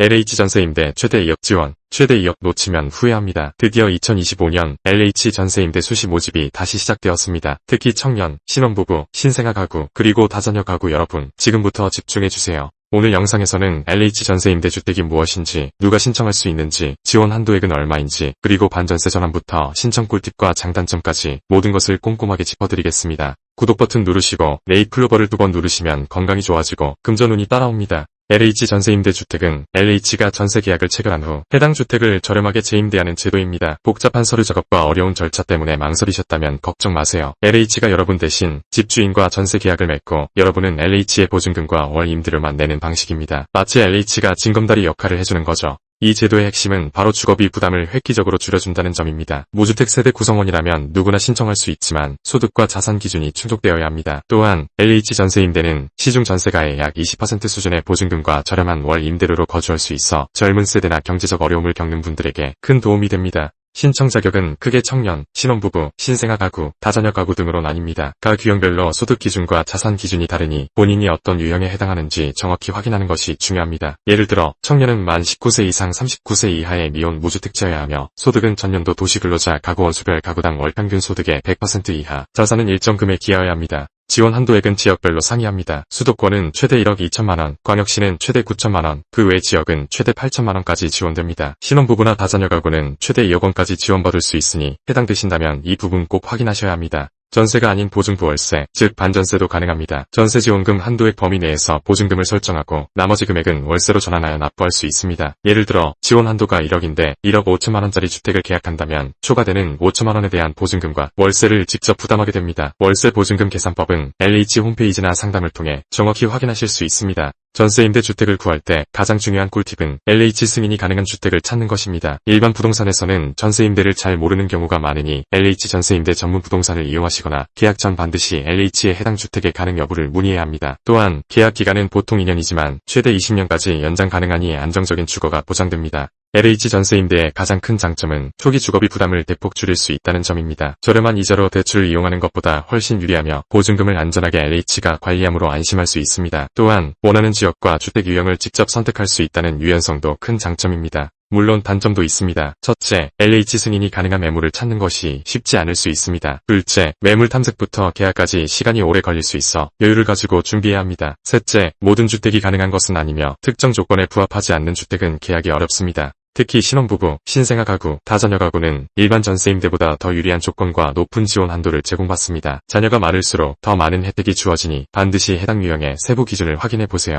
LH 전세임대 최대 2억 지원, 최대 2억 놓치면 후회합니다. 드디어 2025년 LH 전세임대 수시 모집이 다시 시작되었습니다. 특히 청년, 신혼부부, 신생아 가구, 그리고 다자녀 가구 여러분, 지금부터 집중해주세요. 오늘 영상에서는 LH 전세임대 주택이 무엇인지, 누가 신청할 수 있는지, 지원 한도액은 얼마인지, 그리고 반전세 전환부터 신청 꿀팁과 장단점까지 모든 것을 꼼꼼하게 짚어드리겠습니다. 구독 버튼 누르시고 네이클로버를 두 번 누르시면 건강이 좋아지고 금전운이 따라옵니다. LH 전세임대주택은 LH가 전세 계약을 체결한 후 해당 주택을 저렴하게 재임대하는 제도입니다. 복잡한 서류 작업과 어려운 절차 때문에 망설이셨다면 걱정 마세요. LH가 여러분 대신 집주인과 전세 계약을 맺고 여러분은 LH의 보증금과 월 임대료만 내는 방식입니다. 마치 LH가 징검다리 역할을 해주는 거죠. 이 제도의 핵심은 바로 주거비 부담을 획기적으로 줄여준다는 점입니다. 무주택 세대 구성원이라면 누구나 신청할 수 있지만 소득과 자산 기준이 충족되어야 합니다. 또한 LH 전세 임대는 시중 전세가의 약 20% 수준의 보증금과 저렴한 월 임대료로 거주할 수 있어 젊은 세대나 경제적 어려움을 겪는 분들에게 큰 도움이 됩니다. 신청 자격은 크게 청년, 신혼부부, 신생아 가구, 다자녀 가구 등으로 나뉩니다. 각 유형별로 소득 기준과 자산 기준이 다르니 본인이 어떤 유형에 해당하는지 정확히 확인하는 것이 중요합니다. 예를 들어 청년은 만 19세 이상 39세 이하의 미혼 무주택자여야 하며 소득은 전년도 도시근로자 가구 원수별 가구당 월 평균 소득의 100% 이하, 자산은 일정 금액 기하여야 합니다. 지원 한도액은 지역별로 상이합니다. 수도권은 최대 1억 2천만원, 광역시는 최대 9천만원, 그 외 지역은 최대 8천만원까지 지원됩니다. 신혼부부나 다자녀 가구는 최대 2억 원까지 지원받을 수 있으니 해당되신다면 이 부분 꼭 확인하셔야 합니다. 전세가 아닌 보증부 월세, 즉 반전세도 가능합니다. 전세 지원금 한도액 범위 내에서 보증금을 설정하고 나머지 금액은 월세로 전환하여 납부할 수 있습니다. 예를 들어 지원 한도가 1억인데 1억 5천만 원짜리 주택을 계약한다면 초과되는 5천만 원에 대한 보증금과 월세를 직접 부담하게 됩니다. 월세 보증금 계산법은 LH 홈페이지나 상담을 통해 정확히 확인하실 수 있습니다. 전세 임대 주택을 구할 때 가장 중요한 꿀팁은 LH 승인이 가능한 주택을 찾는 것입니다. 일반 부동산에서는 전세 임대를 잘 모르는 경우가 많으니 LH 전세 임대 전문 부동산을 이용하시거나 계약 전 반드시 LH에 해당 주택의 가능 여부를 문의해야 합니다. 또한 계약 기간은 보통 2년이지만 최대 20년까지 연장 가능하니 안정적인 주거가 보장됩니다. LH 전세임대의 가장 큰 장점은 초기 주거비 부담을 대폭 줄일 수 있다는 점입니다. 저렴한 이자로 대출을 이용하는 것보다 훨씬 유리하며 보증금을 안전하게 LH가 관리함으로 안심할 수 있습니다. 또한 원하는 지역과 주택 유형을 직접 선택할 수 있다는 유연성도 큰 장점입니다. 물론 단점도 있습니다. 첫째, LH 승인이 가능한 매물을 찾는 것이 쉽지 않을 수 있습니다. 둘째, 매물 탐색부터 계약까지 시간이 오래 걸릴 수 있어 여유를 가지고 준비해야 합니다. 셋째, 모든 주택이 가능한 것은 아니며 특정 조건에 부합하지 않는 주택은 계약이 어렵습니다. 특히 신혼부부, 신생아 가구, 다자녀 가구는 일반 전세 임대보다 더 유리한 조건과 높은 지원 한도를 제공받습니다. 자녀가 많을수록 더 많은 혜택이 주어지니 반드시 해당 유형의 세부 기준을 확인해 보세요.